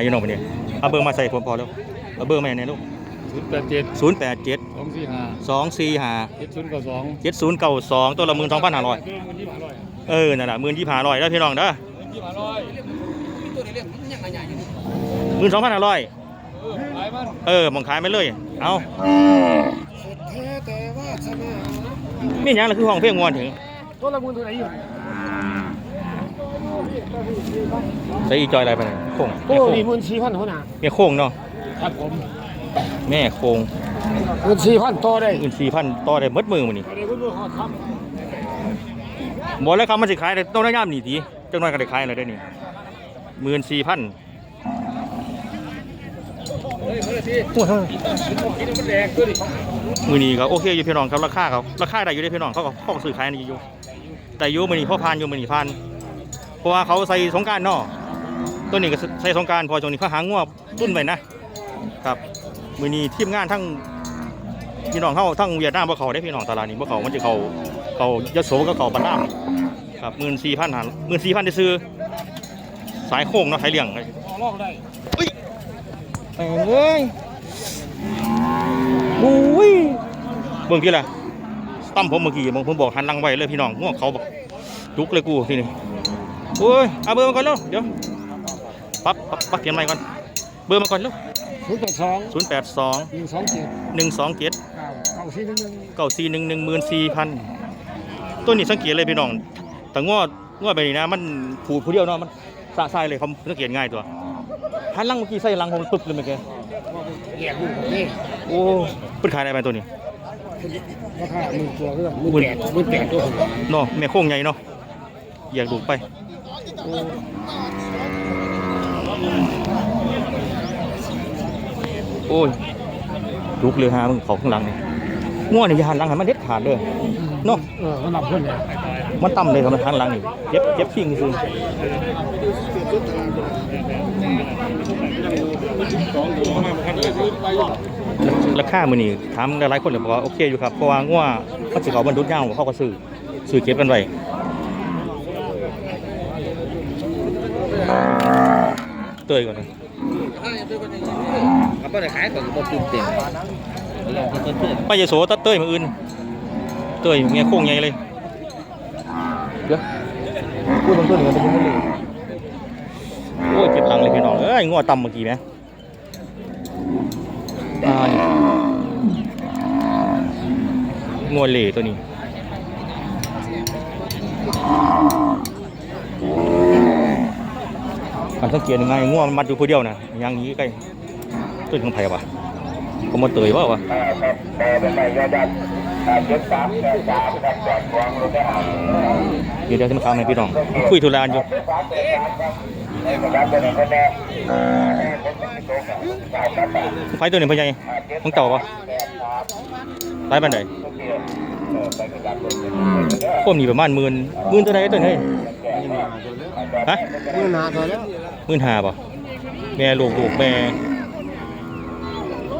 ายอยู่เนาะวันนี้เอาเบอร์มาใส่ผมพอแล้วเอาเบอร์มาไหนลูกศูนย์แปดเจ็ดศูนย์แปดเจ็ดสองสี่ห้าสองสี่ห้าเจ็ดศูนย์เก้าสองเจ็ดศูนย์เก้าสองตัวละหมื่นสองพันห้าร้อยเงินยี่สิบห้าร้อยเออนั่นแหละหมื่นยี่ห้าร้อยแล้วพี่น้องเด้อเงินยี่สิบห้าร้อยหมื่นสองพันห้าร้อยเออขายมันเออมองขายไปเลย เอาแท้แต่ว่าชนะมีหยังล่ะคือห้องเพลงงวนถึงตัวละหมื่นตัวไหนอยู่ ใส่อีจอยอะไรไปเนี่ยโค้งโอ้แม่โค้งยหมื่นสี่พันเท่านั้นแม่โค้งเนาะครับผมแม่โค้งหมื่นสี่พันต่อได้หมื่นสี่พันต่อได้หมดมือมันนี่อะไรก็รู้เขาทบอกแล้วครับมันสิขายได้ต้องได้ย่ามนี่ทีจังน้อยก็ได้ขายอะไรได้นี่หมื่นสี่พันำเฮ้ยเฮ้ยพี่กินมันแดงตัวดิมือนี้ก็โอเคอยู่พี่น้องครับราคาเขาราคาได้อยู่ได้พี่น้องเขาก็เขาก็ซื้อขายนี่อยู่แต่อยู่มือนี้พ่อพานอยู่มือนี้พาน เพราะว่าเขาใส่สงกรารเนาะตัวนี้ก็ใส่สงกรารพอจงนี้เขาหางงวตุ้นไปนะครับมือนี้ทีมงานทั้งพี่น้องเขาทั้งเวียดนามบ่เขาได้พี่น้องตลาดนี้บ่เขามันจะเขาเขายโสก็เขาบันดามครับหมื่นสี่พันหันหมื่นสี่พันได้ซื้อสายโค้งเนาะไทยเลี้ยงต่อรองได้เอ้ยโอ้ยเบิ่งที่ละตั้มผมเมื่อกี้ผมผมบอกหันหลังไว้เลยพี่น้องง่วงเขาบอกลุกเลยกูที่นี่ โอ้ยเอาเบอร์มาก่อนแล้วเดี๋ยวปั๊บปั๊บปั๊บเขียนใหม่ก่อน เบอร์มาก่อนแล้วศูนย์แปดสองศูนย์แปดสองหนึ่งสองเจ็ดหนึ่งสองเจ็ดเก้าเก้าสี่หนึ่งหนึ่งเก้าสี่หนึ่งหนึ่งหมื่นสี่พันตัวนี้สังเกตเลยพี่น้องแต่งวดงวดไปนี่นะ มันผูผู้เดียวเนาะมันสะสายเลยเขาสังเกตง่ายตัวหันหลังเมื่อกี้ใส่หลังผมปึ๊บเลยเมื่อกี้แยกลูกนี่โอ้เปิดขายได้ไหมตัวนี้ราคาหมื่นตัวเรื่องหมื่นแปดหมื่นแปดตัวผมเนาะแม่โค้งใหญ่เนาะอยากดูไป โอ้ยลุกเลยฮะมึงเขาข้างหลังนี่ง่วงนี่อยาหันหลังหันมันเด็ดขาดเลยเนาะเออมันหลับเพื่อนเลยมันต่ำเลยครับมันหันหลังนี่เจ็บเจ็บชิงคือราคามือนี่ถามหลายๆคนเลยบอกว่าโอเคอยู่ครับเพราะว่าง่วงมันสิเขาบรรทุกยางเขาก็ซื้อซื้อเก็บกันไว้ เตยก่อนนะก็ได้ขายก่อนก็ตื่นเต้นเราก็ตื่นเต้นไปยโสตัดเตยมืออื่น เตยเมียโค้งใหญ่เลยเดี๋ยวพูดตรงตัวหนึ่งเป็นยังไงเลยโอ้ยเจ็บหลังเลยพี่น้องเอ้ยงัวต่ำเมื่อกี้ไหมอ่านี่งัวเหล่ตัวนี้อัน สังเกตยังไงงัวมันมัดอยู่ผู้เดียวนะยางนี้ใกล้ต้นของไผ่ปะก็มาเตยว่าวะเดี๋ยวเดียวจะมาถามให้พี่น้อง คุยธุระอยู่ไฟตัวนี้เป็นไงของเก่าปะไฟบันได พวกนี้ประมาณหมื่นหมื่นตัวไหนตัวนี้ฮะเมื่อนาตัวแล้วหมื่นห้าปะแม่ลูกลูกแม่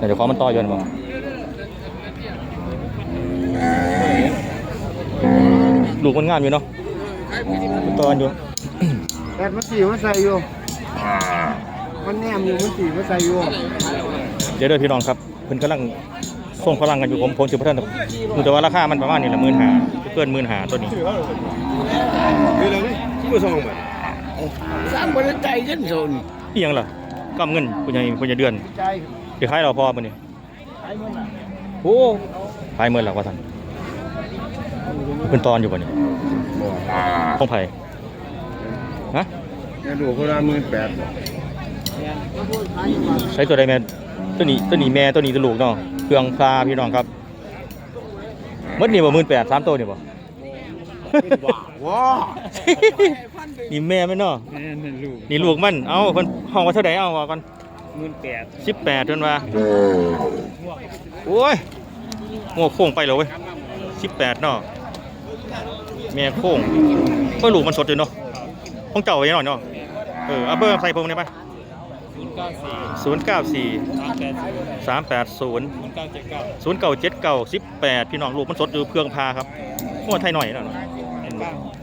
เดี๋ยวขอมันต่อยอนปะลูกมันงามอยู่เนาะมันต่อกันอยู่แปดมันสี่มันใส่อยู่มันแนมอยู่มันสี่มันใส่อยู่เดี๋ยวเด้อพี่น้องครับเพิ่นกำลัง ส่งพลังกันอยู่ผมผมถือพระท่านมันแต่ว่าราคามันประมาณนี้ละหมื่นหาเกินหมื่นหาตัวนี้นี่เลยนี่สองบาทสามบริใจยันโซนนี่ยังล่ะกำเงินคุณยายคุณยายเดือนใจเดี๋ยวขายเราพอมันนี่ไอ้มันอะโอ้ขายเมื่อหลักว่าท่านเป็นตอนอยู่ป่ะนี่ของไผ่ฮะกระดูกคนละหมื่นแปดใช้ตัวใดแม่ตัวนี้ตัวนี้แม่ตัวนี้ตัวลูกเนาะ เครื่องพาพี่น้องครับมดนี่บ่หมื่นแปดสามตัวนี่บ่ว้านี่แม่มันเนาะแม่นั่นลูกนี่ลูกมันเอาเพิ่นห้องว่าเท่าใดเอาว่าก่อนหมื่นแปดสิบแปดเพิ่นว่าโอ้ยงัวโค้งไปแล้วเว้ยสิบแปดเนาะแม่โค้งก็ลูกมันสดอยู่เนาะห้องเก่าไว้หน่อยเนาะเออเอาเบอร์ใส่ผมได้ปะ ศูนย์เก้าสี่ศูนย์เก้าสี่สามแปดศูนย์สามแปดศูนย์ศูนย์เก้าเจ็ดเก้าศูนย์เก้าเจ็ดเก้าสิบแปดพี่น้องลูกมันสดอยู่เพื่องพาครับงัวไทยหน่อยเนาะ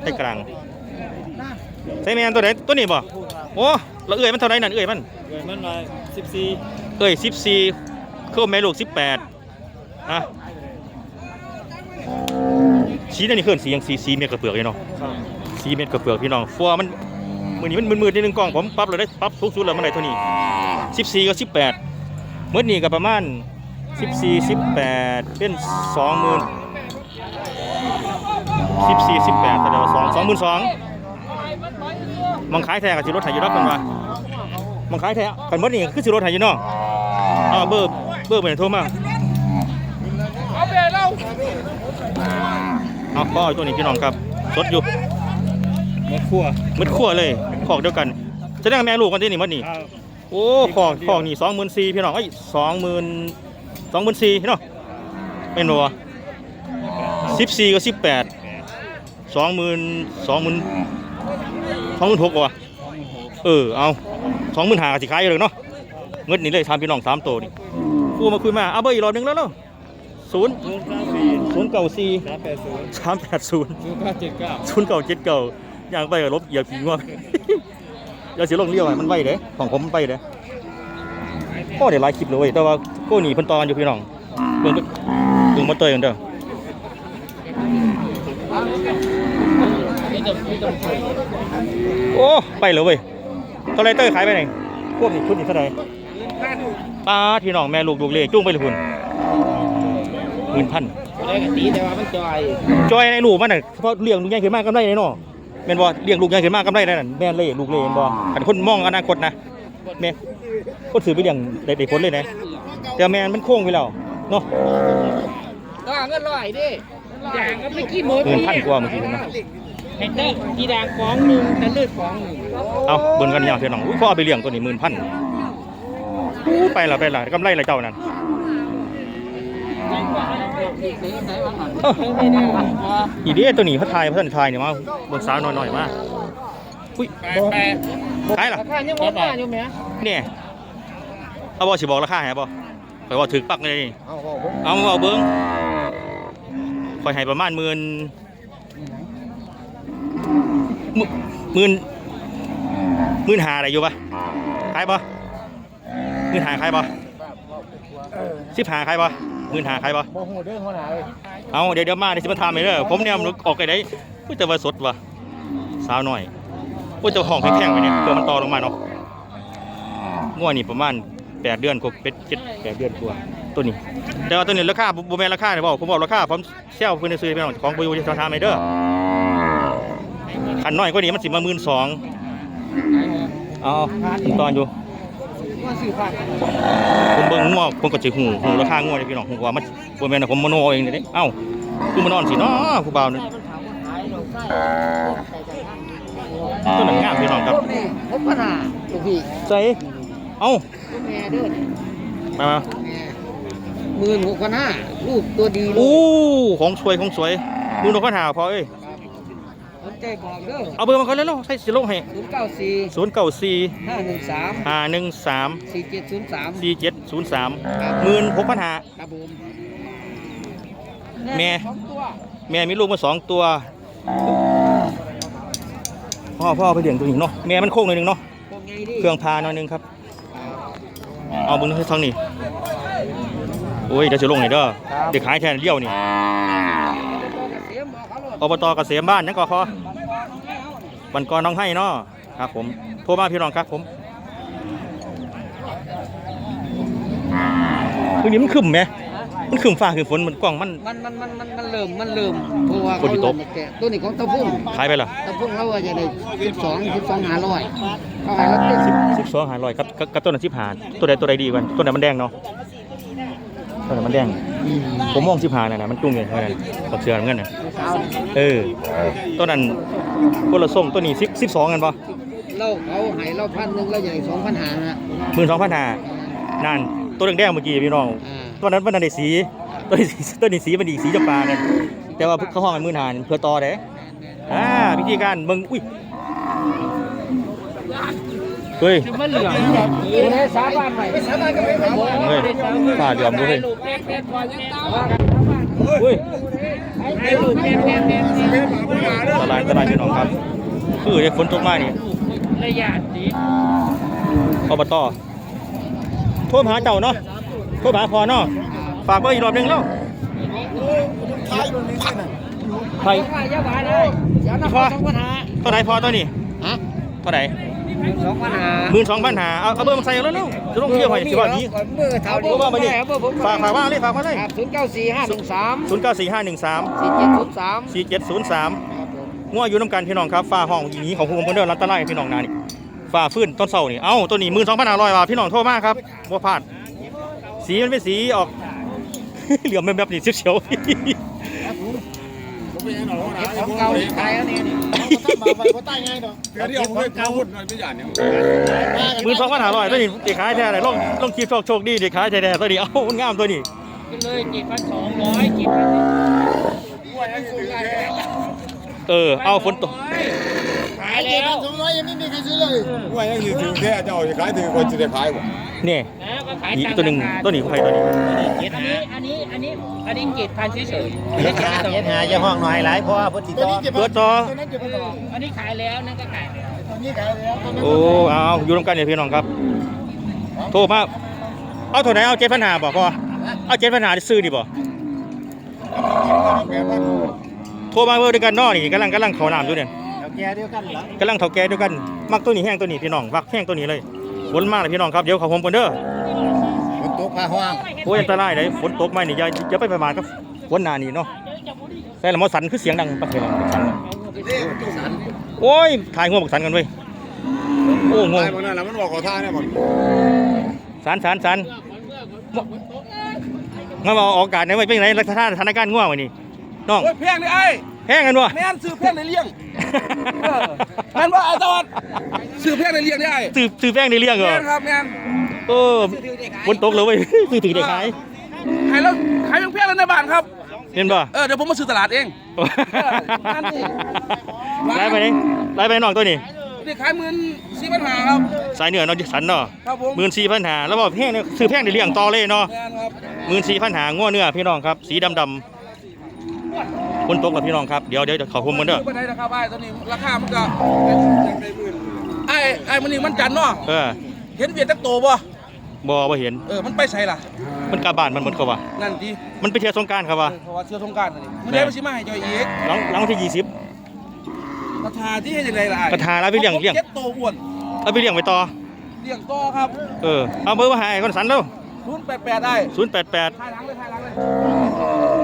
ไทยกลางใส่แมนตัวไหนตัวนี้บ่โอ้แล้วเอ้ยมันเท่าไหร่นั่นเอ้ยมันเกิดมันหน่อยสิบสี่เอ้ยสิบสี่เข้าแม่ลูกสิบแปดอะสีนั่นนี่เคลื่อนสีอย่างสีสีเม็ดกระเปือกเลยเนาะ ครับสีเม็ดกระเปือกพี่น้องฟัวมัน มือนี้มันมืดๆนิดนึงกล้องผมปรับเลยได้ปรับสูงสุดแล้วมันได้เท่านี้สิบสี่กับสิบแปดเมื่อนี้ก็ประมาณสิบสี่สิบแปดเป็นสองหมื่นสิบสี่สิบแปดแต่เดี๋ยวสองสองหมื่นสองมังขายแท้กับสิรถไถอยู่รับกันว่ามังขายแท้กันเมื่อนี้คือสิรถไถอยู่นาะเอาเบอร์เบอร์ไปไหนโทรมาเอาไปเราเอาพ่อตัวนี้พี่น้องครับสดอยู่ ม่ครัวมืดขั้วเลยขอกเดียวกันจะได้แม่ลูกกันที่นี่มัดนี่ครับโอ้ขอกขอกนี่สองหมื่นสี่พี่น้องไอ้สองหมื่นสองหมื่นสี่เนาะเป็นบ่สิบสี่กับสิบแปดสองหมื่นสองหมื่นสองหมื่นหกว่ะเออเอาสองหมื่นห้าสิขายอยู่เลยเนาะเงินนี่เลยทำพี่น้องสามตัวนี่กูมาคุยมาเอาเบอร์อีกรอบหนึงแล้วเนาะศูนย์ศูนย์เก้าสี่ศูนย์เก้าสี่สามแปดศูนย์สามแปดศูนย์ศูนย์เก้าเจ็ดเก้าศูนย์เก่าเจ็ดเก่า ย่างไปกับลบเหยียบผีงวอย่าเสียลงเลี้ยวให้มันไวเด้ของผมมันไปเด้ก็ได้หลายคลิปเลยเว้ยแต่ว่าโก้หนีเพิ่นตอนอยู่พี่น้องเบิ่งเบิ่งมาเตยกันเด้อโอ้ไปเลยเว้ยเท่าไรเตยขายไปไหนพวกนี้ชุดนี้เท่าไหร่ป้าดพี่น้องแม่ลูกลูกเล่จุ้งไปเลยคุณหมื่นพันได้กันตีแต่ว่ามันจอยจอยในลูกมันน่ะเฉพาะเลี้ยงลูกใหญ่ขึ้นมากกำไรเลยเนาะ แม่นบ่เลี้ยงลูกใหญ่ขึ้นมากกำไรได้นั่นแม่นเล่ลูกเล่แม่นบ่คันคนมองอนาคตนะแม่คนซื้อไปเลี้ยงได้ได้ผลเลยนะแต่แม่นมันโค้งไปแล้วเนาะต้องเงินร้อยดิอย่างก็ไม่กี่หมดเกินพันกว่าเมื่อกี้นะเห็นได้ทีแดงฟองหนึ่งแต่เลือดฟองหนึ่งเอาเบิ่งกันยาวเพี่น้องอุ้ยพ่อเอาไปเลี้ยงตัวนี้หมื่นพันอู้ไปละไปละกำไรละเจ้านั่นเอีเด้ตัวหนีเขาทายเขาท่านทายเนี่ยมาบิ่งสาวน้อยๆมาอุ้ยแปดขายหรอราคายังว่าบ้าอยู่ไหมเนี่ยเอาบ่สิบอกราคาให้บ่ข่อยว่าถึกปักเลยเอาเอาเบิ้งข่อยให้ประมาณหมื่นหมื่นหมื่นหาอะไรอยู่ปะขายปะหมื่นหาขายปะสิบหาขายปะ มื่นหาขายปะโมโหเด้อเขาหนาเลยเอาเดี๋ยวเดี๋ยวมาเดี๋ยวสิมาทำไปเด้อผมเนี่ยมันออกไปได้พูดแต่ว่าสดว่ะสาวหน่อยพูดแต่ห้องแข็งๆไปเนี่ยเพื่อมันต่อลงมาเนาะง่วนี่ประมาณแปดเดือนกว่าเป็ดเจ็ดแปดเดือนกว่าตัวนี้ แต่ว่าตัวนี้ราคาบ่แม่นราคาเนี่ยบอกผมบอกราคาผมเช่าเพิ่นซื้อไปน้องของบ่อยู่ที่ทางไหนเด้อคันน้อยกว่านี้มันสิมา12,000เอาตอนอยู่ ว่าสื่อผ่านผมเบิ่งงัวผมก็สิฮู้ฮู้ราคางัวเด้อพี่น้องฮู้ว่ามันบ่แม่นว่าผมมโนเอาเองเด้เอ้าคือมันนอนสิเนาะผู้บ่าวนี่ตัวนั้นงามพี่น้องครับนี่ผมปัญหาลูกพี่ใส่เอ้าแม่เด้อมามาหมื่นหกพันห้าลูกตัวดีเลยอู้ของสวยของสวยดูนกกระหาพอเอ้ย สนใจบอกเด้อเอาเบอร์มาเขาแล้วเนาะใส่สิลงให้ศูนย์เก้าสี่094ห้าหนึ่งสาม513สี่เจ็ดศูนย์สามสี่เจ็ดศูนย์สามหมื่นหกพันหาครับผมแม่สองตัวแม่มีลูกมาสองตัว พ่อพ่อไปเลี้ยงตัวนี้เนาะแม่มันโค้งหน่อยหนึงเนาะพวกไงดิเครื่องพาหน่อยหนึงครับ เอาเบึงให้ทางนี้โอ้ยเดี๋ยวจะลงไหนเด้อเด็กขายแทนเลี้ยวนี่เสียมบ อกเขาเลยอบตเกษมบ้านนั่นก็พอวันก่อนน้องให้เนาะครับผมโทรมาพี่น้องครับผมคืนนี้มันขึ้นไหมมันขึ้นฟ้าขึ้นฝนมันกล้องมันมันมันมันมันมันเริ่มมันเริ่มเพราะว่าคนที่ตกเริ่มแก่ตัวนี้ของตะพุ่งขายไปเหรอตะพุ่งเราว่าจะได้สิบสองสิบสองห้าร้อยเขาให้เราเป็นสิบสิบสองหาร้อยครับกับกับต้นนั้นสิบหาตัวใดตัวใดดีกว่าตัวไหนมันแดงเนาะตัวไหนมันแดง ผมมองสิบหาน่ะนะมันจุ้งเงินเท่านั้นกับเสือเงินน่ะสาว เออตัวนั้นคนละส้มตัวนี้สิบสิบสองกันปะเราเขาให้เราพันหนึ่งเราจะได้สองพันหานะหมื่นสองพันหานั่นตัวแดงๆเมื่อกี้พี่น้องตัวนั้นมันนั่นสีตัวนี้สีตัวนี้สีมันอีกสีจำปากันแต่ว่าเขาห้องกันหมื่นหาเพื่อต่อเด้อ่าวิธีการเบิ่งอุ้ยเฮ้ยมันเหลืองอยู่ในสาบานใหม่สาบานก็ไม่ได้เฮ้ยฝ่าเหลือมด้วยเฮ้ย ตลาดตลาดพี่น้องครับคือเด็กฝนตกมานี่ระยะดีอบตโทรมหาเจ้าเนาะโทรมหาพอเนาะฝากเบอร์อีกรอบนึงแล้วใครว่าอเท่าไหร่พอตัวนี้เท่าไหร่ สองปัญหาหมื่นสองพันหาเอาเอาเบอร์มาใส่แล้วเร็วจะต้องเที่ยวไปสิว่านี้เบอร์เท่านี้เบอร์ว่ามาดิเบอร์ผมฝากฝากว่างเลยฝากมาเลยครับศูนย์เก้าสี่ห้าหนึ่งสามศูนย์เก้าสี่ห้าหนึ่งสามสี่เจ็ดศูนย์สามสี่เจ็ดศูนย์สามง่วอยู่น้ำกันพี่น้องครับฟ้าห้องอย่างนี้ของคุณคอมเดอร์รัตตะไลพี่น้องนานี่ฟ้าฟื้นต้นเสานี่เอ้าตัวนี้หมื่นสองพันห้าร้อยบาทพี่น้องโทรมากครับบ่พลาดสีมันเป็นสีออกเหลืองแบบนี้เฉียว ๆของเก่าขายแล้วเนี่ยนี่เดี๋ยวเดี๋ยวผมไปพูดหน่อยไม่หยาดเนี่ยมือสองพันห้าร้อยตัวนี้ตีขายแท้เลยลองลองคีบโชคโชคดีตีขายแท้ๆตัวนี้เอ้ามันงามตัวนี้ก็เลยกี่พันสองร้อยกี่พันเออเอาฝนตกายแล้วว่ายังอยู่ถึงแค่เจ้าจะขายถึงคนจะได้ขายบ่นี่แล้วก็ขายอีกตามตัวหนึ่งราคาตัวนี้ของใครตัวนี้เจ็ดหาอันนี้อันนี้อันนี้เจ็ดพันเฉยๆเจ็ดหาเจ็ดหาจะห้องหน่อยหลายเพราะว่าพุทธิตอเปิดต่ออันนี้ขายแล้วนั่นก็ขายแล้วโอ้เอาอยู่ร่วมกันเนี่ยพี่น้องครับ โทรมาเอาเท่าไหร่เอาเจ็ดพันหาบอกพอเอาเจ็ดพันหาซื้อดิบ่โทรมาเบอร์ด้วยกันเนอนี่กำลังกำลังเขาน้ำอยู่เนี่ยเอา แก่เดียวกันเหรอกำลังเถาแก่ด้วยกัน มักตัวนี้แห้งตัวนี้พี่น้องวักแห้งตัวนี้เลยฝนมากเลยพี่น้องครับเดี๋ยวเขาผมกันเด้อฝนตกพาห้องโอ้ยอันตรายเลยฝนตกไหมนี่อย่าอย่าไปประมาทกับฝนหนานี่เนาะแต่ละมอสันคือเสียงดังประเทศเราสันโอ้ยถ่ายหัวบักสันกันเว้ยโอ้งงตายมันนั่นแล้วมันบอกขอท่าเนี่ยมันสันสันสันมาบอกออกอากาศไหนไว้เป็นไงรัฐธาสถานการณ์ง่วงวะนี่น้องโอ้ยแพงเลยไอ้ แห้งกันวะแม่นซื้อแพงในเลี้ยงเออแม่นว่าไอ้ตอดซื้อแพงในเลี้ยงได้ไอ้ซื้อซื้อแป้งในเรื่องเหรอแม่นครับแม่นเออฝนตกเลยเว้ย ซื้อถือได้ขายขายแล้วขายแพงๆเลยในบ้านครับ เห็นป่ะ เออเดี๋ยวผมมาซื้อตลาดเอง นั่นสิไล่ไปนี่ไล่ไปน้องตัวนี้ นี่ขายหมื่นสี่พันห้าครับ สายเหนือเนาะสันเนาะครับผม หมื่นสี่พันหาแล้วบอกแพงเนี่ยซื้อแพงในเรื่องต่อเลยเนาะแม่นครับ หมื่นสี่พันหาง่วเนื้อพี่น้องครับ สีดำดำ ฝนตกแล้วพี่น้องครับ เดี๋ยวเดี๋ยวเดี๋ยวเขาคุมกันเด้อ ซื้อไปได้นะครับไอ้ตอนนี้ราคามันก็ไอ้ไอ้มันนี่มันจันเนาะเออเห็นเวียดตักโตบ่บอว่าเห็น เออมันไปใส่ล่ะ มันกาบานมันหมดเขาว่านั่นดีมันไปเที่ยวสงกรารครับว่า เพราะว่าเชื่อสงกรารนี่มันได้มาสิมาให้จอยอีกหลังหลังวันที่ยี่สิบราคาที่ให้ยังไงล่ะไอ้กระทาแล้วไปเลี้ยงเลี้ยง เจ็ดโตอ้วนเอาไปเลี้ยงไปต่อ เลี้ยงต่อครับเออ เอาเบอร์มาหาไอ้คนสันแล้วศูนย์แปดแปดได้ศูนย์แปดแปดถ่ายหลังเลยถ่ายหลังเลย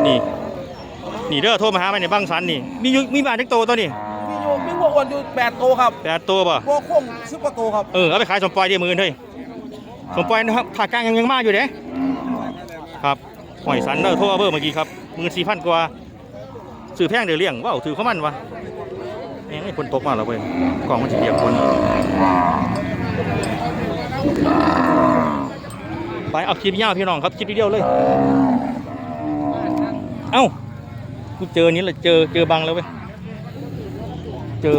นี่ นี่เด้อโทรมาหาไปในบางสันนี่ มีอยู่มีบ้านเล็กโตตัวนี่มีอยู่มีวัวอ้วนอยู่แปดโตครับแปดตัวป่ะวัวโค้งสิบกว่าโตครับเออเอาไปขายสมปล่อยเดียวมือเฮ้ยสมปล่อยนะครับผ่ากลางยังยังมากอยู่เด้ครับหอยสันเด้อโทรเอาเบอร์เมื่อกี้ครับหมื่นสี่พันกว่าสื่อแพงเดี๋ยวเลี้ยงว้าวถือเขามันวะแม่งไอ้คนตกมาแล้วเว้ยกล่องมันจะเดียบคนไปเอาคลิปยาวพี่น้องครับคลิปเดียวเลย เอ้า กูเจอนี้แหละเจอเจอบังแล้วเว้ย เจอ